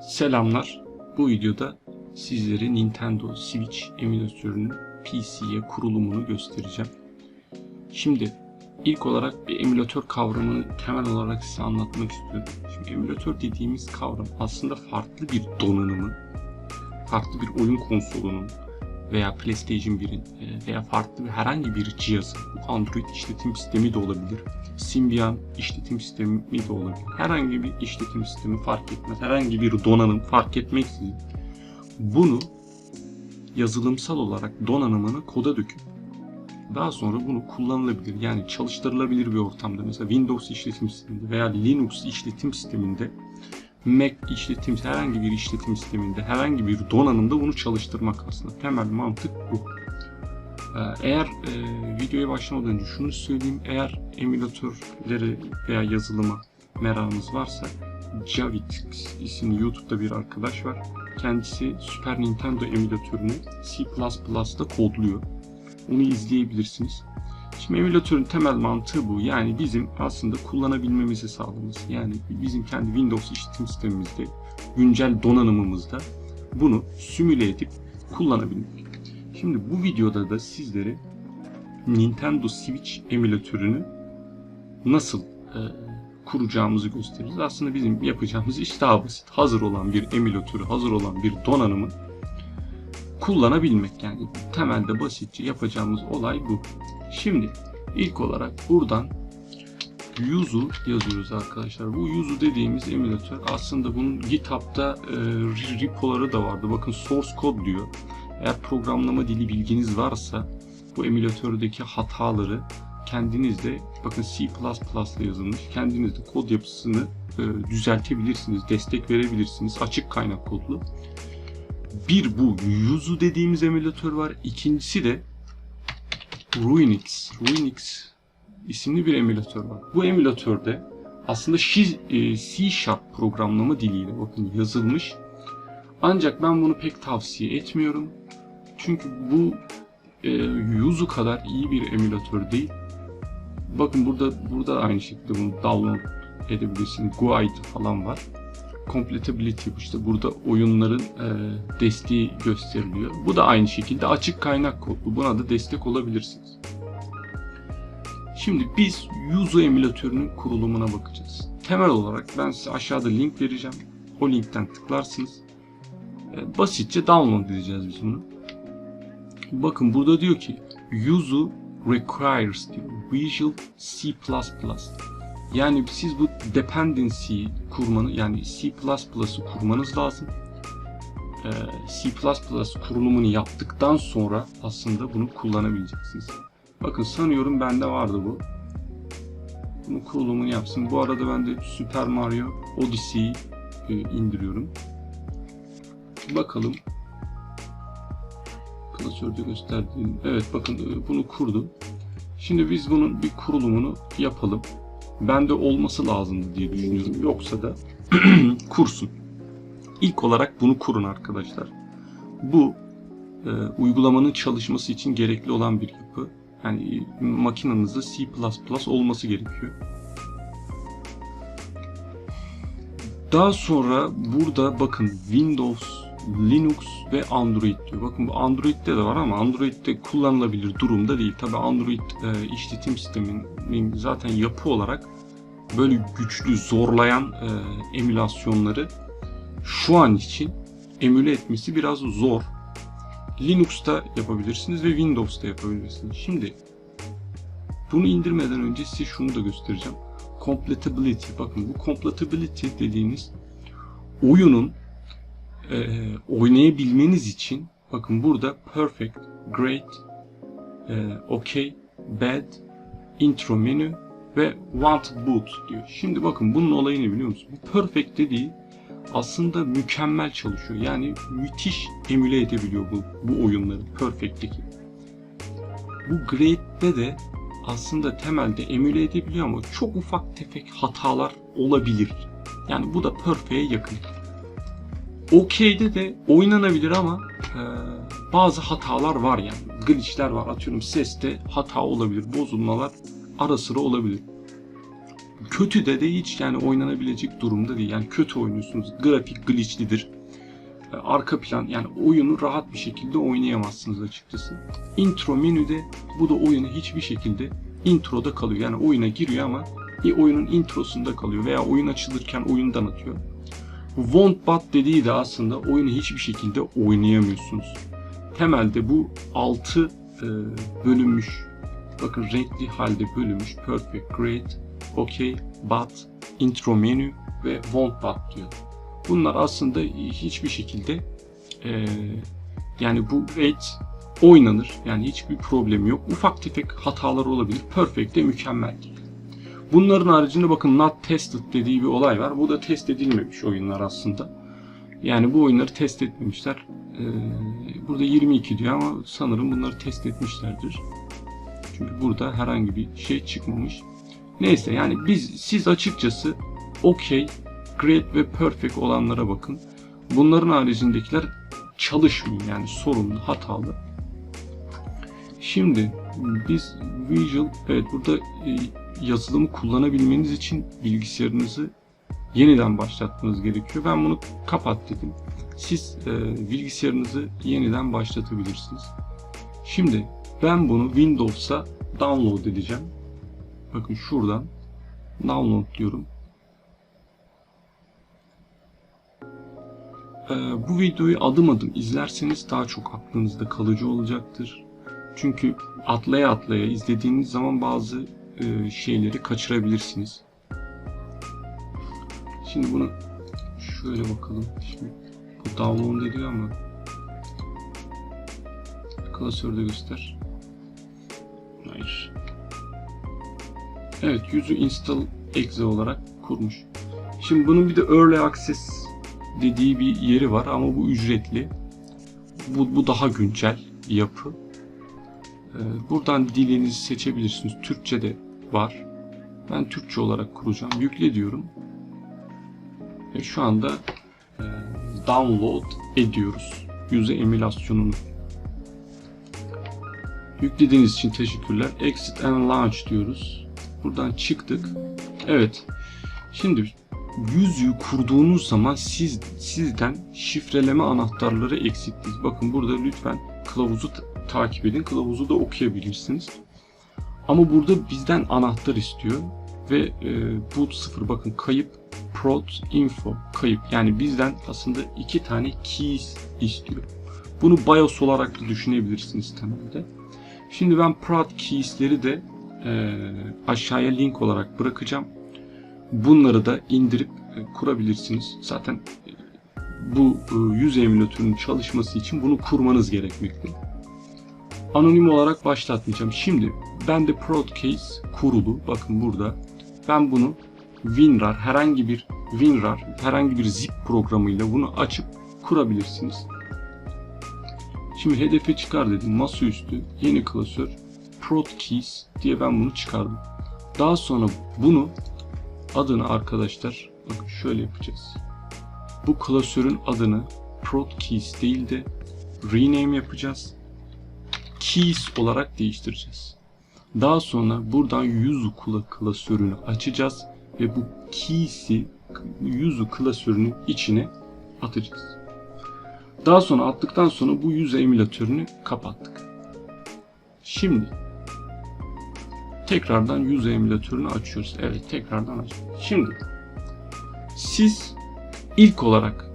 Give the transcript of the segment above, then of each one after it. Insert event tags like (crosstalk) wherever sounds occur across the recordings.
Selamlar. Bu videoda sizlere Nintendo Switch emülatörünün PC'ye kurulumunu göstereceğim. Şimdi ilk olarak bir emülatör kavramını temel olarak size anlatmak istiyorum. Şimdi emülatör dediğimiz kavram aslında farklı bir donanımın, farklı bir oyun konsolunun veya PlayStation 1'in e, veya farklı bir herhangi bir cihazın, Android işletim sistemi de olabilir, Symbian işletim sistemi de olabilir. Herhangi bir işletim sistemi fark etmez. Herhangi bir donanım fark etmeksizin bunu yazılımsal olarak donanımını koda döküp daha sonra bunu kullanılabilir yani çalıştırılabilir bir ortamda mesela Windows işletim sisteminde veya Linux işletim sisteminde Mac işletim herhangi bir işletim sisteminde herhangi bir donanımda bunu çalıştırmak aslında temel mantık bu. Ee, Eğer e, videoya başlamadan önce şunu söyleyeyim. Eğer emülatörleri veya yazılıma merakınız varsa Javit isimli YouTube'da bir arkadaş var. Kendisi Super Nintendo emülatörünü C++'da kodluyor. Onu izleyebilirsiniz. Emülatörün temel mantığı bu. Yani bizim aslında kullanabilmemizi sağlaması. Yani bizim kendi Windows işletim sistemimizde, güncel donanımımızda bunu simüle edip kullanabilmek. Şimdi bu videoda da sizlere Nintendo Switch emülatörünü nasıl e, kuracağımızı gösteririz. Aslında bizim yapacağımız iş daha basit. Hazır olan bir emülatörü, hazır olan bir donanımı kullanabilmek. Yani temelde basitçe yapacağımız olay bu. Şimdi ilk olarak buradan Yuzu yazıyoruz arkadaşlar. Bu Yuzu dediğimiz emülatör aslında bunun GitHub'da e, repoları da vardı. Bakın source code diyor. Eğer programlama dili bilginiz varsa bu emülatördeki hataları kendiniz de bakın C++ ile yazılmış. Kendiniz de kod yapısını e, düzeltebilirsiniz, destek verebilirsiniz. Açık kaynak kodlu. Bir bu Yuzu dediğimiz emülatör var. İkincisi de Ruinix. Ruinix isimli bir emülatör var. Bu emülatörde aslında e, C Sharp programlama diliyle bakın yazılmış. Ancak ben bunu pek tavsiye etmiyorum. Çünkü bu e, Yuzu kadar iyi bir emülatör değil. Bakın burada burada da aynı şekilde bunu download edebilirsiniz. Guide falan var. Completability işte burada oyunların e, desteği gösteriliyor. Bu da aynı şekilde açık kaynak kodlu. Buna da destek olabilirsiniz. Şimdi biz Yuzu emülatörünün kurulumuna bakacağız. Temel olarak ben size aşağıda link vereceğim. O linkten tıklarsınız. E, basitçe download edeceğiz biz bunu. Bakın burada diyor ki Yuzu requires diyor. Visual C++. Yani siz bu dependency kurmanı yani C++'ı kurmanız lazım. Ee, C++ kurulumunu yaptıktan sonra aslında bunu kullanabileceksiniz. Bakın sanıyorum bende vardı bu. Bunu kurulumunu yapsın. Bu arada ben de Super Mario Odyssey'yi e, indiriyorum. Bakalım. Klasörde gösterdiğim. Evet bakın e, bunu kurdum. Şimdi biz bunun bir kurulumunu yapalım. Bende olması lazımdı diye düşünüyorum. Yoksa da (clears throat) kursun. İlk olarak bunu kurun arkadaşlar. Bu e, uygulamanın çalışması için gerekli olan bir yapı. Yani makinenizde C++ olması gerekiyor. Daha sonra burada bakın Windows, Linux ve Android diyor. Bakın bu Android'de de var ama Android'de kullanılabilir durumda değil. Tabi Android e, işletim sisteminin zaten yapı olarak böyle güçlü, zorlayan e, emülasyonları şu an için emüle etmesi biraz zor. Linux'ta yapabilirsiniz ve Windows'ta yapabilirsiniz. Şimdi bunu indirmeden önce size şunu da göstereceğim. Completability. Bakın bu completability dediğiniz oyunun e, oynayabilmeniz için bakın burada perfect, great, e, okay, bad, intro menü ve want boot diyor. Şimdi bakın bunun olayını biliyor musun? Bu perfect dediği aslında mükemmel çalışıyor. Yani müthiş emüle edebiliyor bu, bu oyunları Perfect'teki. Bu Great'te de aslında temelde emüle edebiliyor ama çok ufak tefek hatalar olabilir. Yani bu da Perfect'e yakın. OK'de de oynanabilir ama e, bazı hatalar var yani. Glitch'ler var. Atıyorum seste hata olabilir, bozulmalar ara sıra olabilir. kötü de de hiç yani oynanabilecek durumda değil. Yani kötü oynuyorsunuz. Grafik glitchlidir. E, Arka plan yani oyunu rahat bir şekilde oynayamazsınız açıkçası. Intro menüde bu da oyunu hiçbir şekilde introda kalıyor. Yani oyuna giriyor ama bir oyunun introsunda kalıyor veya oyun açılırken oyundan atıyor. Won't but dediği de aslında oyunu hiçbir şekilde oynayamıyorsunuz. Temelde bu 6 bölünmüş, bakın renkli halde bölünmüş perfect, great, okay, but, intro menü ve won't but diyor. Bunlar aslında hiçbir şekilde e, yani bu rate oynanır. Yani hiçbir problemi yok. Ufak tefek hatalar olabilir. Perfect de mükemmeldir. Bunların haricinde bakın not tested dediği bir olay var. Bu da test edilmemiş oyunlar aslında. Yani bu oyunları test etmemişler. Ee, burada 22 diyor ama sanırım bunları test etmişlerdir. Çünkü burada herhangi bir şey çıkmamış. Neyse yani biz siz açıkçası okey, great ve perfect olanlara bakın. Bunların haricindekiler çalışmıyor yani sorunlu, hatalı. Şimdi biz Visual, evet burada e, yazılımı kullanabilmeniz için bilgisayarınızı yeniden başlatmanız gerekiyor. Ben bunu kapat dedim. Siz e, bilgisayarınızı yeniden başlatabilirsiniz. Şimdi ben bunu Windows'a download edeceğim. Bakın şuradan download diyorum. E, bu videoyu adım adım izlerseniz daha çok aklınızda kalıcı olacaktır. Çünkü atlaya atlaya izlediğiniz zaman bazı e, şeyleri kaçırabilirsiniz. Şimdi bunu şöyle bakalım. Şimdi bu download ediyor ama klasörde göster. Hayır. Evet, yüzü install exe olarak kurmuş. Şimdi bunun bir de early access dediği bir yeri var ama bu ücretli. Bu, bu daha güncel bir yapı. Ee, buradan dilinizi seçebilirsiniz. Türkçe de var. Ben Türkçe olarak kuracağım. Yükle diyorum. Ve şu anda e, download ediyoruz. Yüze emülasyonunu. Yüklediğiniz için teşekkürler. Exit and launch diyoruz. Buradan çıktık. Evet. Şimdi yüzüğü kurduğunuz zaman siz sizden şifreleme anahtarları eksiktir. Bakın burada lütfen kılavuzu takip edin. Kılavuzu da okuyabilirsiniz. Ama burada bizden anahtar istiyor ve e, boot 0 bakın kayıp prod info kayıp yani bizden aslında iki tane keys istiyor. Bunu BIOS olarak da düşünebilirsiniz temelde. Şimdi ben prod keys'leri de e, aşağıya link olarak bırakacağım. Bunları da indirip e, kurabilirsiniz. Zaten e, bu e, yüz emülatörünün çalışması için bunu kurmanız gerekmekte. Anonim olarak başlatmayacağım. Şimdi ben de Prodcase kurulu. Bakın burada. Ben bunu WinRAR herhangi bir WinRAR herhangi bir zip programıyla bunu açıp kurabilirsiniz. Şimdi hedefe çıkar dedim. Masaüstü yeni klasör Prodkeys diye ben bunu çıkardım. Daha sonra bunu adını arkadaşlar bakın şöyle yapacağız. Bu klasörün adını Prodkeys değil de rename yapacağız. Keys olarak değiştireceğiz. Daha sonra buradan yüzü kula klasörünü açacağız ve bu keys'i yüzü klasörünün içine atacağız. Daha sonra attıktan sonra bu yüz emülatörünü kapattık. Şimdi tekrardan yüz emülatörünü açıyoruz. Evet tekrardan açıyoruz. Şimdi siz ilk olarak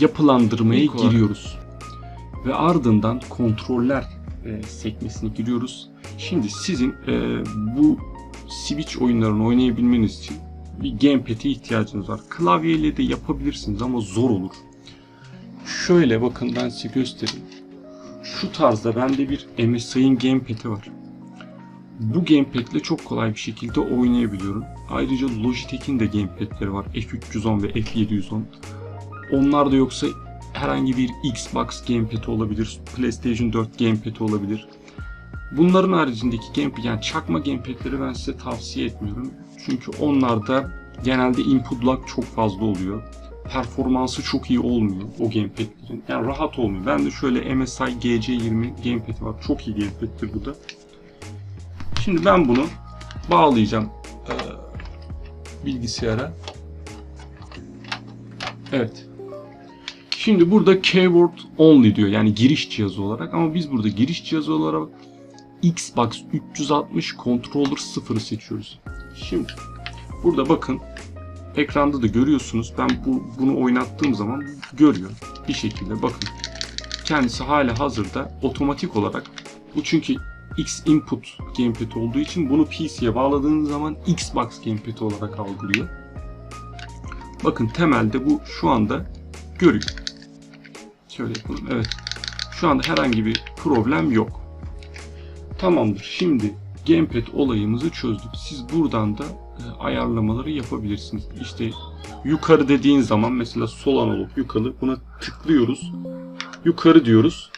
yapılandırmaya İlk giriyoruz. Ve ardından kontroller e, sekmesine giriyoruz. Şimdi sizin e, bu Switch oyunlarını oynayabilmeniz için bir gamepad'e ihtiyacınız var. Klavyeyle de yapabilirsiniz ama zor olur. Şöyle bakın ben size göstereyim. Şu tarzda bende bir MSI'ın gamepad'i var. Bu gamepad ile çok kolay bir şekilde oynayabiliyorum. Ayrıca Logitech'in de gamepad'leri var. F310 ve F710. Onlar da yoksa herhangi bir Xbox gamepad olabilir, PlayStation 4 gamepad olabilir. Bunların haricindeki gamepad yani çakma gamepad'leri ben size tavsiye etmiyorum. Çünkü onlarda genelde input lag çok fazla oluyor. Performansı çok iyi olmuyor o gamepad'lerin. Yani rahat olmuyor. Ben de şöyle MSI GC20 gamepad var. Çok iyi gamepad'tir bu da. Şimdi ben bunu bağlayacağım. Ee, bilgisayara. Evet. Şimdi burada keyword only diyor. Yani giriş cihazı olarak ama biz burada giriş cihazı olarak Xbox 360 controller 0'ı seçiyoruz. Şimdi burada bakın ekranda da görüyorsunuz. Ben bu bunu oynattığım zaman görüyor bir şekilde bakın. Kendisi hala hazırda otomatik olarak bu çünkü X input gamepad olduğu için bunu PC'ye bağladığınız zaman Xbox gamepad olarak algılıyor. Bakın temelde bu şu anda görüyor. Şöyle yapalım. Evet. Şu anda herhangi bir problem yok. Tamamdır. Şimdi gamepad olayımızı çözdük. Siz buradan da e, ayarlamaları yapabilirsiniz. İşte yukarı dediğin zaman mesela sol analog yukarı buna tıklıyoruz. Yukarı diyoruz.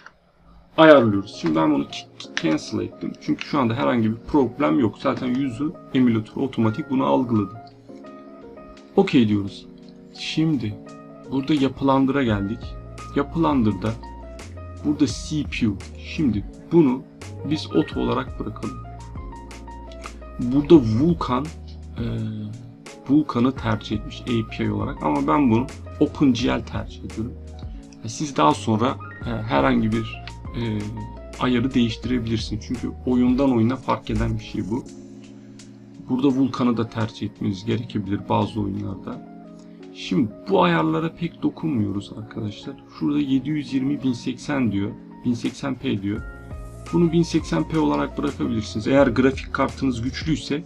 Ayarlıyoruz. Şimdi ben bunu cancel ettim. Çünkü şu anda herhangi bir problem yok. Zaten yüzü emülatör otomatik bunu algıladı. Okey diyoruz. Şimdi burada yapılandıra geldik. Yapılandırda burada CPU. Şimdi bunu biz oto olarak bırakalım. Burada Vulkan e, Vulkan'ı tercih etmiş API olarak ama ben bunu OpenGL tercih ediyorum. Siz daha sonra e, herhangi bir e, ayarı değiştirebilirsiniz. Çünkü oyundan oyuna fark eden bir şey bu. Burada Vulkan'ı da tercih etmeniz gerekebilir bazı oyunlarda. Şimdi bu ayarlara pek dokunmuyoruz arkadaşlar. Şurada 720 1080 diyor. 1080p diyor. Bunu 1080p olarak bırakabilirsiniz. Eğer grafik kartınız güçlüyse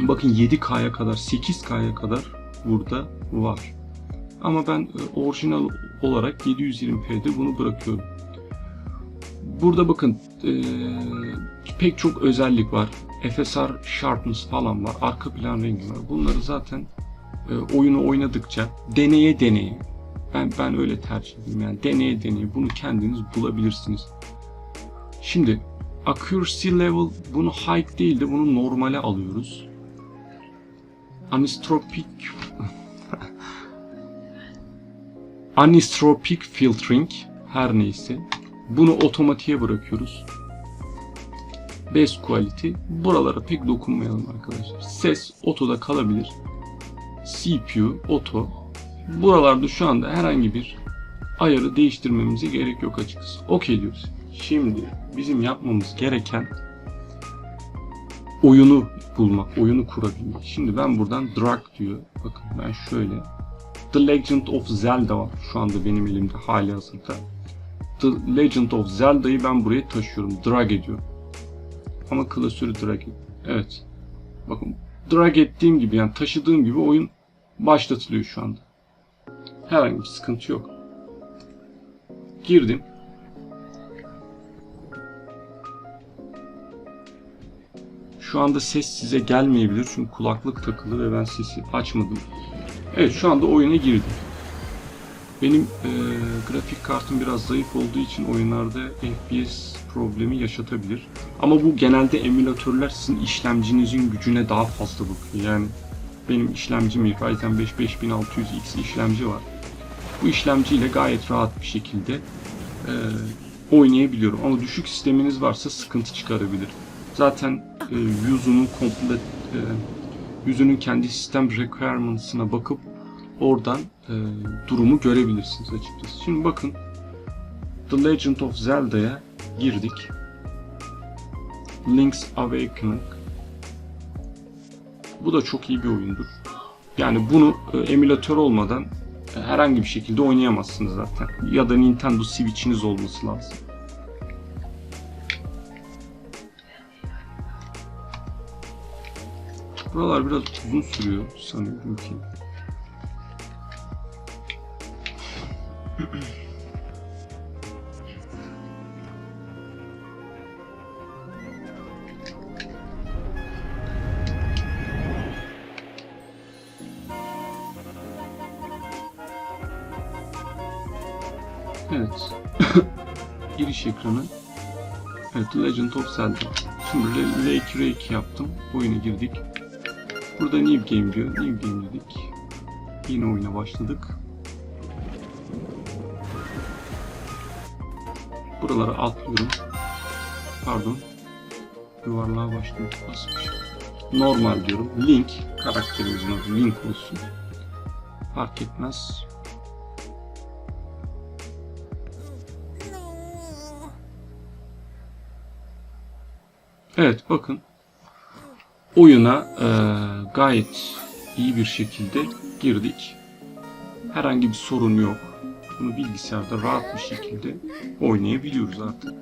bakın 7K'ya kadar 8K'ya kadar burada var. Ama ben e, orijinal olarak 720p'de bunu bırakıyorum. Burada bakın e, pek çok özellik var. FSR Sharpness falan var. Arka plan rengi var. Bunları zaten e, oyunu oynadıkça deneye deneye ben ben öyle tercih ediyorum. Yani deneye deneye bunu kendiniz bulabilirsiniz. Şimdi accuracy level bunu high değil de bunu normale alıyoruz. Anisotropic (laughs) Anisotropic filtering her neyse bunu otomatiğe bırakıyoruz. Best quality. Buralara pek dokunmayalım arkadaşlar. Ses otoda kalabilir. CPU oto. Buralarda şu anda herhangi bir ayarı değiştirmemize gerek yok açıkçası. Okey diyoruz. Şimdi bizim yapmamız gereken oyunu bulmak, oyunu kurabilmek. Şimdi ben buradan drag diyor. Bakın ben şöyle The Legend of Zelda var şu anda benim elimde hali hazırda. The Legend of Zelda'yı ben buraya taşıyorum. Drag ediyorum. Ama klasörü drag ediyorum. Evet. Bakın drag ettiğim gibi yani taşıdığım gibi oyun başlatılıyor şu anda. Herhangi bir sıkıntı yok. Girdim. Şu anda ses size gelmeyebilir çünkü kulaklık takılı ve ben sesi açmadım. Evet şu anda oyuna girdim. Benim e, grafik kartım biraz zayıf olduğu için oyunlarda FPS problemi yaşatabilir. Ama bu genelde emülatörler sizin işlemcinizin gücüne daha fazla bakıyor. Yani benim işlemcim Ryzen 5 5600X işlemci var. Bu işlemciyle gayet rahat bir şekilde e, oynayabiliyorum. Ama düşük sisteminiz varsa sıkıntı çıkarabilir. Zaten e, yüzünün komple e, yüzünün kendi sistem requirements'ına bakıp oradan e, durumu görebilirsiniz açıkçası. Şimdi bakın The Legend of Zelda'ya girdik. Link's Awakening. Bu da çok iyi bir oyundur. Yani bunu e, emülatör olmadan e, herhangi bir şekilde oynayamazsınız zaten. Ya da Nintendo Switch'iniz olması lazım. Buralar biraz uzun sürüyor sanıyorum ki. Evet. (laughs) Giriş ekranı. Evet, Legend of Zelda. Şimdi L2 R2 yaptım. Oyuna girdik. Burada New Game diyor. New Game dedik. Yine oyuna başladık. Buralara atlıyorum. Pardon. Yuvarlığa başladım. Basmış. normal diyorum. Link karakterimizin adı Link olsun. Fark etmez. Evet bakın oyuna e, gayet iyi bir şekilde girdik. Herhangi bir sorun yok. Bunu bilgisayarda rahat bir şekilde oynayabiliyoruz artık.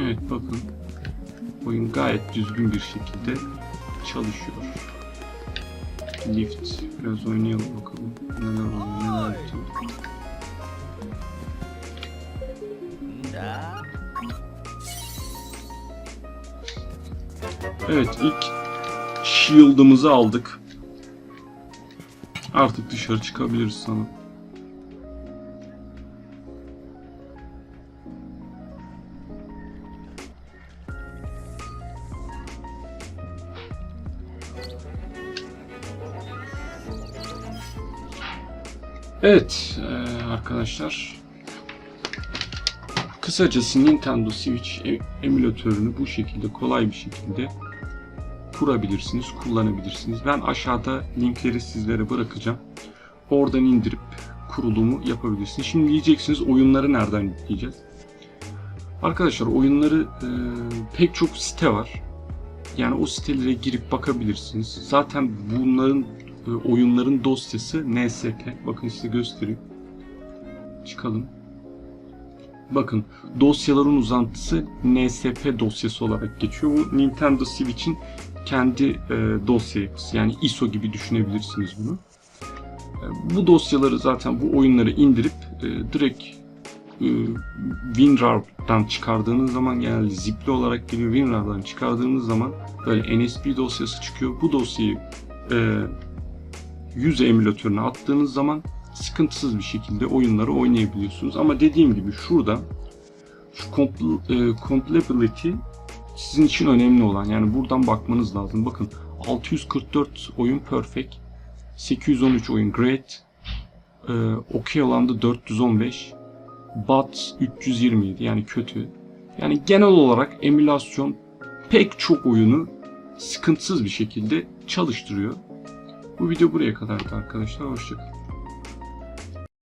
Evet bakın oyun gayet düzgün bir şekilde çalışıyor. Lift biraz oynayalım bakalım neler oluyor neler bitiyor. Evet ilk shield'ımızı aldık. Artık dışarı çıkabiliriz sana. Evet eee, arkadaşlar. Kısacası Nintendo Switch e- emülatörünü bu şekilde kolay bir şekilde kurabilirsiniz, kullanabilirsiniz. Ben aşağıda linkleri sizlere bırakacağım. Oradan indirip kurulumu yapabilirsiniz. Şimdi diyeceksiniz oyunları nereden yükleyeceğiz? Arkadaşlar oyunları e, pek çok site var. Yani o sitelere girip bakabilirsiniz. Zaten bunların e, oyunların dosyası NSP. Bakın size göstereyim. Çıkalım. Bakın dosyaların uzantısı NSP dosyası olarak geçiyor. Bu Nintendo Switch'in kendi e, dosya yapısı. Yani ISO gibi düşünebilirsiniz bunu. E, bu dosyaları zaten bu oyunları indirip e, direkt e, WinRAR'dan çıkardığınız zaman genelde zipli olarak geliyor. WinRAR'dan çıkardığınız zaman böyle NSP dosyası çıkıyor. Bu dosyayı e, yüz emülatörüne attığınız zaman sıkıntısız bir şekilde oyunları oynayabiliyorsunuz. Ama dediğim gibi şurada şu compl- e, compatibility sizin için önemli olan. Yani buradan bakmanız lazım. Bakın 644 oyun perfect, 813 oyun great, e, okey olan da 415, but 327 yani kötü. Yani genel olarak emülasyon pek çok oyunu sıkıntısız bir şekilde çalıştırıyor. Bu video buraya kadardı arkadaşlar. Hoşçakalın.